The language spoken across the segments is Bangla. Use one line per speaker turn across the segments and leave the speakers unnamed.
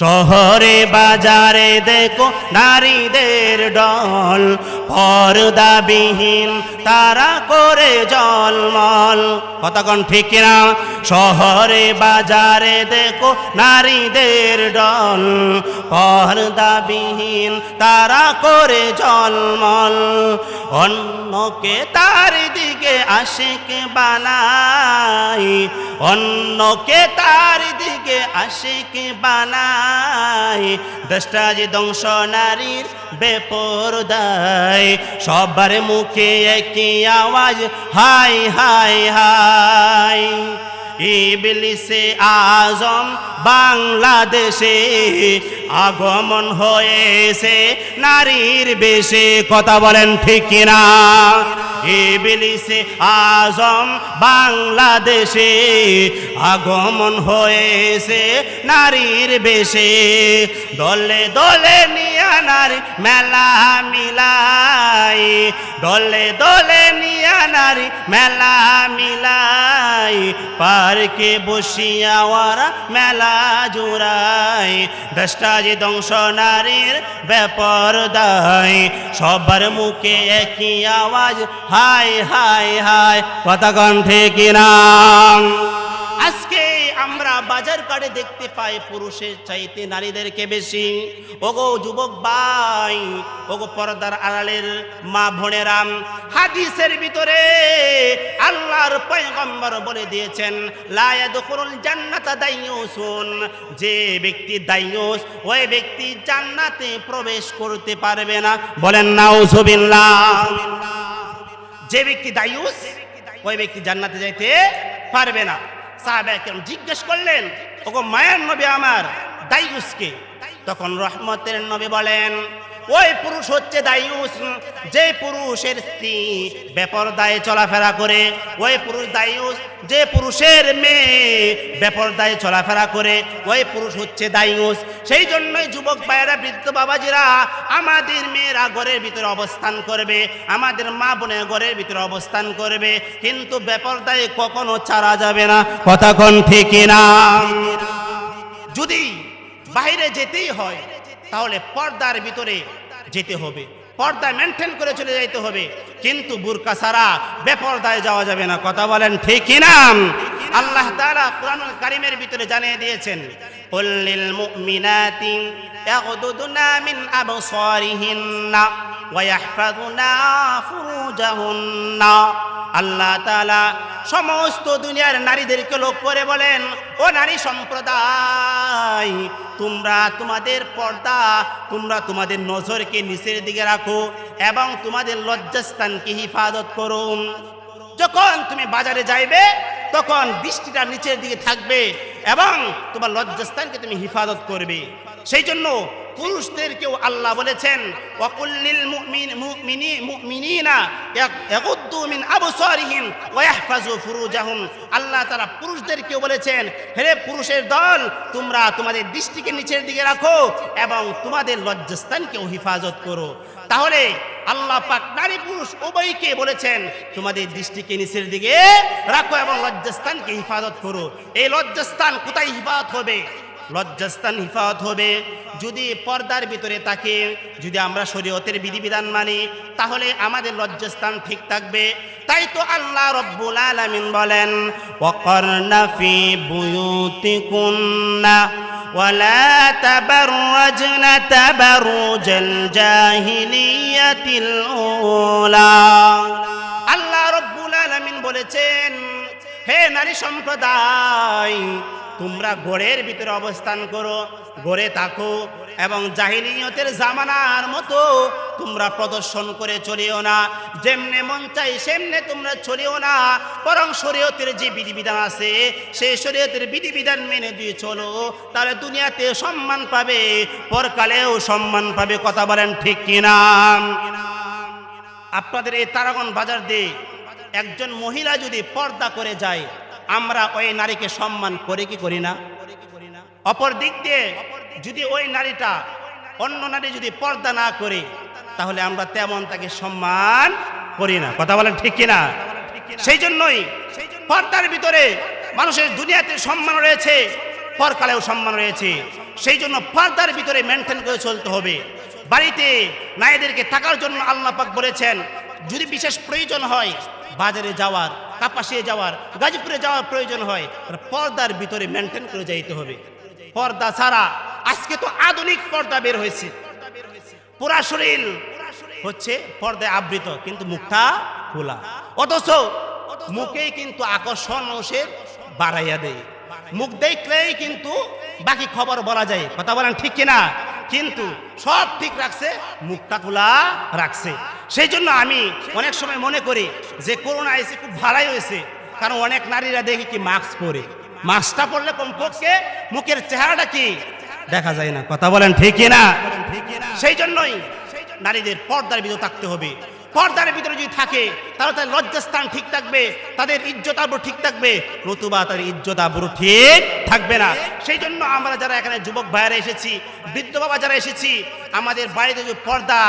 শহরে বাজারে দেখো নারীদের ডল, পর্দাবিহীন তারা করে জলমল। কতক্ষণ ঠিক না শহরে বাজারে দেখো নারীদের ডল, পর্দাবিহীন তারা করে জলমল। অন্যকে তার দিকে আশিক বানাই, অন্যকে তার দিকে আশিক বানাই। দশটা যে দংশ নারীর বেপরদায়, সবার মুখে একই আওয়াজ, হাই হাই হাই। ইবলিসে আজম বাংলাদেশে আগমন হয়েছে। নারীর বেশে কথা বলেন ঠিক না ইবলিসে আজম বাংলাদেশে আগমন হয়েছে নারীর বেশে। দলে দলে নিয়া নারী মেলা মিলাই। দলে দলে নিয়া নারী মেলা মিলাই। পার্কে বসিয়া ওরা মেলা জোড়াই দশটা যে দংশ নারীর ব্যাপার দায় সবার মুখে একই আওয়াজ হাই হাই হাই কথা কণ্ঠে কিনা আজকে আমরা বাজার কাটে দেখতে পাই পুরুষের চাইতে নারীদেরকে বেশি। ওগো যুবক ভাই, ওগো পর্দার আড়ালের মা বোনেরাম হাদিসের ভিতরে আল্লাহর পয়গম্বর বলে দিয়েছেন লায়াদখুলুল জান্নাতা দাইয়ুসুন যে ব্যক্তি দাইয়ুস, ওই ব্যক্তি জান্নাতে প্রবেশ করতে পারবে না। বলেন, নাউজুবিল্লাহ। যে ব্যক্তি দায়ুস, ওই ব্যক্তি জান্নাতে যাইতে পারবে না। সাহাবা কেন জিজ্ঞেস করলেন, ওগো মায়ের নবী আমার দায়ুসকে? তখন রহমতের নবী বলেন ওই পুরুষ হচ্ছে দায়ুস যে পুরুষের স্ত্রী বেপরদায় চলাফেরা করে, ওই পুরুষ দায়ুস যে পুরুষের মেয়ে বেপরদায় চলাফেরা করে, ওই পুরুষ হচ্ছে দায়ুস সেই জন্যই যুবক ভাইয়েরা, বৃদ্ধ বাবাজিরা, আমাদের মেয়েরা ঘরের ভিতরে অবস্থান করবে, আমাদের মা বোনের ঘরের ভিতরে অবস্থান করবে, কিন্তু বেপরদায় কখনো ছাড়া যাবে না। কথাক্ষণ ঠিক না যদি বাইরে যেতেই হয় তাহলে পর্দার ভিতরে যেতে হবে। পর্দা মেনটেন করে চলে যাইতে হবে। কিন্তু বুরকা ছাড়া বেপর্দায় যাওয়া যাবে না। কথা বলেন ঠিক না? আল্লাহ তাআলা কোরআনুল কারিমের ভিতরে জানিয়ে দিয়েছেন কুল্লিল মুমিনাতি ইয়াগদুদনা মিন আবসারিহিন্না ওয়া ইয়াহফাযুনা ফুরুজাহুন্না। আল্লাহ তাআলা সমস্ত দুনিয়ার নারীদেরকে লোক করে বলেন, ও নারী সম্প্রদায়, তোমরা তোমাদের পর্দা, তোমরা তোমাদের নজরকে নিচের দিকে রাখো এবং তোমাদের লজ্জাস্থানকে হিফাজত করো। যখন তুমি বাজারে যাইবে, তখন দৃষ্টিটা নিচের দিকে থাকবে এবং তোমার লজ্জাস্থানকে তুমি হিফাজত করবে। সেই জন্য পুরুষদেরকেও আল্লাহ বলেছেন ওয়াকুল্লিল মুমিন, মুমিনি, মুমিনিনা ইয়াগুদ্দু মিন আবসারিহিম ওয়া ইয়াহফাজু ফুরুজাহুম। আল্লাহ তাআলা পুরুষদেরকেও বলেছেন, হে পুরুষের দল, তোমরা তোমাদের দৃষ্টিকে নিচের দিকে রাখো এবং তোমাদের লজ্জাস্থানকেও হিফাজত করো। তাহলে আল্লাহ পাক নারী পুরুষ উভয়কে বলেছেন, তোমাদের দৃষ্টিকে নিচের দিকে রাখো এবং লজ্জাস্থানকে হিফাজত করো। এই লজ্জাস্থান কোথায় হিফাজত হবে? লজ্জাস্থান হিফাজত হবে যদি পর্দার ভিতরে থাকে যদি আমরা শরীয়তের বিধিবিধান মানি তাহলে আমাদের লজ্জাস্থান ঠিক থাকবে তাই তো আল্লাহ রব্বুল আলামিন বলেন ওয়াকারনা ফি বুয়ুতিকুন্না ولا تبرجن تبرج الجاهلية الأولى আল্লাহ রব্বুল আলামিন বলেছেন হে নারী সম্প্রদায় তোমরা ঘোরের ভিতরে অবস্থান করো গড়ে থাকো এবং জাহিলিয়তের জামানার মতো তোমরা প্রদর্শন করে চলিও না। যেমনে মন চাই সেমনে তোমরা চলিও না। বরং শরীয়তের যে বিধিবিধান আছে সেই শরীয়তের বিধিবিধান মেনে দিয়ে চলো। তাহলে দুনিয়াতে সম্মান পাবে, পরকালেও সম্মান পাবে, কথা বলেন ঠিক কিনা? আপনাদের এই তারাগণ বাজার দিয়ে একজন মহিলা যদি পর্দা করে যায় আমরা ওই নারীকে সম্মান করে কি করি না? অপর দিক দিয়ে যদি ওই নারীটা অন্য নারী যদি পর্দা না করে, তাহলে আমরা তেমন তাকে সম্মান করি না। কথা বলেন ঠিক কিনা? সেই জন্যই পর্দার ভিতরে মানুষের দুনিয়াতে সম্মান রয়েছে, পরকালেও সম্মান রয়েছে। সেই জন্য পর্দার ভিতরে মেনটেন করে চলতে হবে। বাড়িতে নারীদেরকে থাকার জন্য আল্লাহ পাক বলেছেন, যদি বিশেষ প্রয়োজন হয় বাজারে যাওয়ার কাপাসিয়ে যাওয়ার, গাজীপুরে যাওয়ার প্রয়োজন হয় পর্দার ভিতরে মেনটেন করে যাইতে হবে। পর্দা ছাড়া আজকে তো আধুনিক পর্দা বের হয়েছে। পুরা শরীর হচ্ছে পর্দায় আবৃত, কিন্তু মুখটা খোলা। অথচ মুখেই কিন্তু আকর্ষণ মানুষের বাড়াইয়া দেয়। মুখ দেখলেই কিন্তু বাকি খবর বলা যায়। কথা বলেন ঠিক কিনা? কিন্তু সব ঠিক রাখছে, মুখটা খোলা রাখছে। সেই জন্য আমি অনেক সময় মনে করি যে করোনা এসে খুব ভালাই হয়েছে। কারণ অনেক নারীরা দেখি কি মাস্ক পরে। মাস্কটা পরলে কমপক্ষে মুখের চেহারাটা কি দেখা যায় না। কথা বলেন ঠিকই না সেই জন্যই নারীদের পর্দার বিধ থাকতে হবে। পর্দার ভিতরে যদি থাকে, তাহলে তার লজ্জাস্থান ঠিক থাকবে, তাদের ইজ্জত আবরু ঠিক থাকবে। নতুবা তার ইজ্জত আবরু ঠিক থাকবে না। সেই জন্য আমরা যারা এখানে যুবক ভাইয়েরা এসেছি, বৃদ্ধ বাবা যারা এসেছি, আমাদের বাড়িতে যদি পর্দা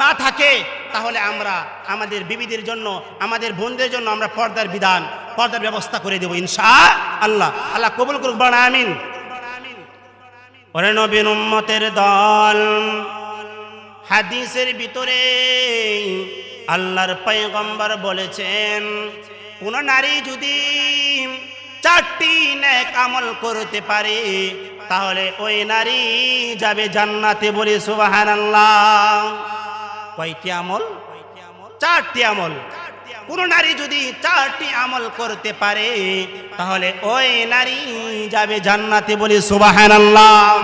না থাকে, তাহলে আমরা আমাদের বিবিদের জন্য, আমাদের বোনদের জন্য আমরা পর্দার বিধান, পর্দার ব্যবস্থা করে দেবো ইনশা আল্লাহ আল্লাহ কবুল করুক বানা আমিন। দল, হাদিসের ভিতরে আল্লাহর পয়গম্বর বলেছেন, কোন নারী যদি চারটি নেক আমল করতে পারে, তাহলে ওই নারী যাবে জান্নাতে বলে সুবাহান আল্লাহ কয়টি আমল? চারটি আমল। কোন নারী যদি চারটি আমল করতে পারে, তাহলে ওই নারী যাবে জান্নাতে বলে সুবাহান আল্লাহ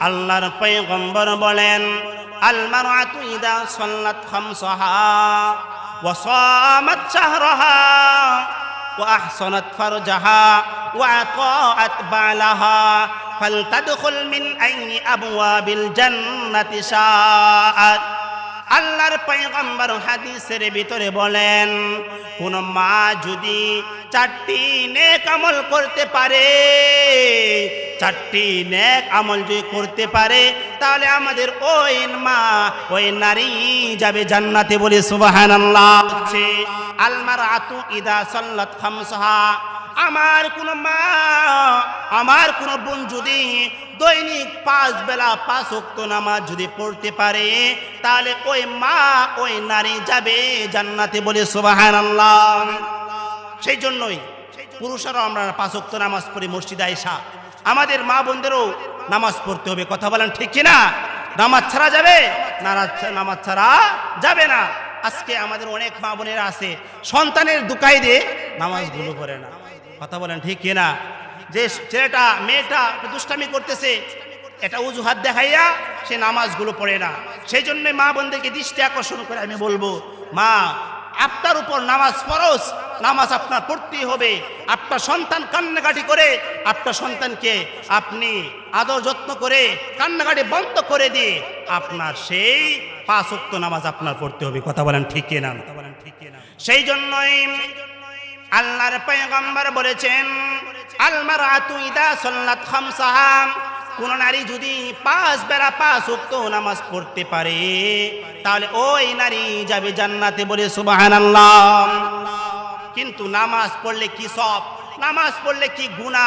আল্লাহর পয়গম্বর বলেন খামসাহা ওয়া সামাত শাহরাহা ওয়া আহসানাত ফারজাহা ওয়া আতাআত বালাহা ফালতাদখুল মিন আইনি আবওয়াবিল জান্নাতি শাআত আল্লাহর পয়গম্বর হাদিসের ভিতরে বলেন, কোন মা যদি চারটি নেক আমল করতে পারে চারটি নেক আমল যদি করতে পারে, তাহলে আমাদের ওই মা, ওই নারী যাবে জান্নাতে বলে সুবহানাল্লাহ। হচ্ছে আলমার আতু ইদা সাল্লাত খামসাহা। আমার কোন মা, আমার কোন বোন যদি দৈনিক পাঁচ বেলা পাঁচ অক্ত নামাজ যদি পড়তে পারে, তাহলে ওই মা, ওই নারী যাবে জান্নাতে বলে সুবাহান সেই জন্যই পুরুষেরাও আমরা পাঁচ অক্ত নামাজ পড়ি মসজিদে আইসা আমাদের মা বোনদেরও নামাজ পড়তে হবে, কথা বলেন ঠিক কিনা? নামাজ ছাড়া যাবে? নামাজ- ছাড়া যাবে না। আজকে আমাদের অনেক মা বোনেরা আছে, সন্তানের দুকাই দিয়ে নামাজগুলো পড়ে না। কথা বলেন ঠিক কিনা? যে ছেলেটা, মেয়েটা দুষ্টামি করতেছে এটা অজুহাত দেখাইয়া সে নামাজগুলো পড়ে না। সেই জন্য মা বোনদেরকে দৃষ্টি আকর্ষণ করে আমি বলব, মা আপনার উপর নামাজ ফরজ, নামাজ আপনার পড়তেই হবে। আপনার সন্তান কান্নাকাটি করে, আপনার সন্তানকে আপনি আদর যত্ন করে কান্নাকাটি বন্ধ করে দিয়ে আপনার সেই পাঁচ ওয়াক্ত নামাজ আপনার পড়তে হবে। কথা বলেন ঠিক না কথা বলেন ঠিক না সেই জন্যই আল্লাহর পয়গম্বর বলেছেন আলমার আতু ইদা সল্লাত খামসাহা। কোন নারী যদি পাঁচ বেড়া পাঁচ উক্ত নামাজ পড়তে পারে, তাহলে ওই নারী যাবে জান্নাতে বলে সুবহানাল্লাহ। কিন্তু নামাজ পড়লে কি সব? নামাজ পড়লে কি গুণা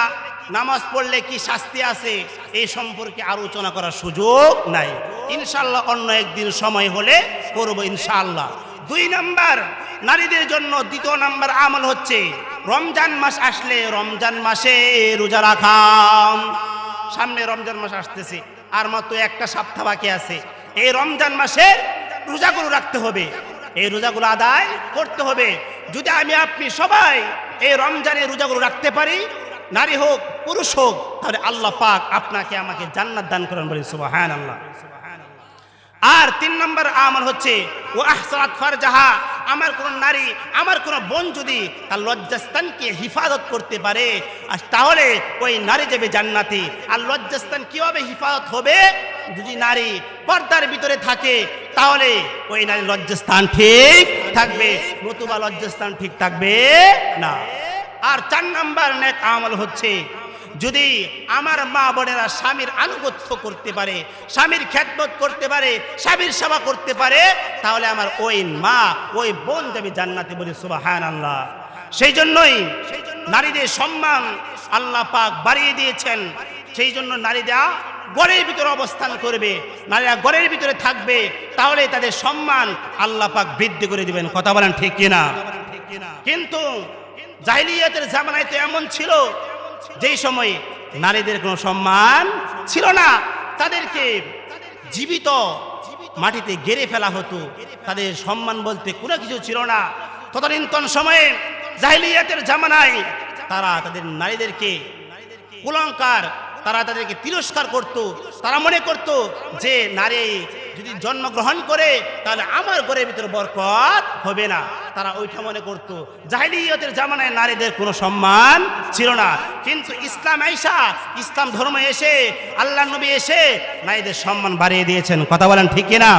নামাজ পড়লে কি শাস্তি আছে? এই সম্পর্কে আলোচনা করার সুযোগ নাই। ইনশাল্লাহ অন্য একদিন সময় হলে করব ইনশাল্লাহ দুই নাম্বার, নারীদের জন্য দ্বিতীয় নাম্বার আমল হচ্ছে রমজান মাস আসলে রমজান মাসে রোজা রাখা। সামনে রমজান মাস আসতেছে, আর মাত্র একটা সপ্তাহ বাকি আছে। এই রমজান মাসে রোজাগুলো রাখতে হবে। এই রোজাগুলো আদায় করতে হবে। যদি আমি, আপনি সবাই এই রমজানে রোজাগুলো রাখতে পারি, নারী হোক, পুরুষ হোক, তাহলে আল্লাহ পাক আপনাকে আমাকে জান্নাত দান করেন বলে সুবহান আল্লাহ আর তিন নম্বর আমল হচ্ছে ও আহসানাত ফারজাহা। আমার কোন নারী, আমার কোনো বোন যদি তার লজ্জাস্থানকে হিফাজত করতে পারে, আর তাহলে ওই নারী যাবে জান্নাতি। আর লজ্জাস্থান কীভাবে হিফাজত হবে? যদি নারী পর্দার ভিতরে থাকে, তাহলে ওই নারী লজ্জাস্থান ঠিক থাকবে। নতুবা লজ্জাস্থান ঠিক থাকবে না। আর চার নাম্বার নেক আমল হচ্ছে যদি আমার মা বোনেরা স্বামীর আনুগত্য করতে পারে, স্বামীর খ্যাতমত করতে পারে, স্বামীর সেবা করতে পারে, তাহলে আমার ওই মা, ওই বোন যাবে জান্নাতে বলে সুবাহান আল্লাহ সেই জন্যই নারীদের সম্মান আল্লাহ পাক বাড়িয়ে দিয়েছেন। সেই জন্য নারীরা গড়ের ভিতরে অবস্থান করবে, নারীরা গড়ের ভিতরে থাকবে, তাহলে তাদের সম্মান আল্লাহ পাক বৃদ্ধি করে দিবেন। কথা বলেন ঠিক কিনা? কিন্তু জাহিলিয়াতের জামানায় তো এমন ছিল যেই সময়ে নারীদের কোনো সম্মান ছিল না, তাদেরকে জীবিত মাটিতে গেড়ে ফেলা হতো। তাদের সম্মান বলতে কোনো কিছু ছিল না। তদানীন্তন সময়ে জাহিলিয়াতের জামানায় তারা তাদের নারীদেরকে কুলঙ্কার, তারা তাদেরকে তিরস্কার করত। তারা মনে করত যে নারী যদি জন্মগ্রহণ করে, তাহলে আমার ঘরের ভিতরে বরকত হবে না। তারা ওইটা মনে করত। জাহিলিয়তের জামানায় নারীদের কোনো সম্মান ছিল না। কিন্তু ইসলাম আইসা, ইসলাম ধর্ম এসে আল্লাহ নবী এসে নারীদের সম্মান বাড়িয়ে দিয়েছেন। কথা বলেন ঠিক কিনা?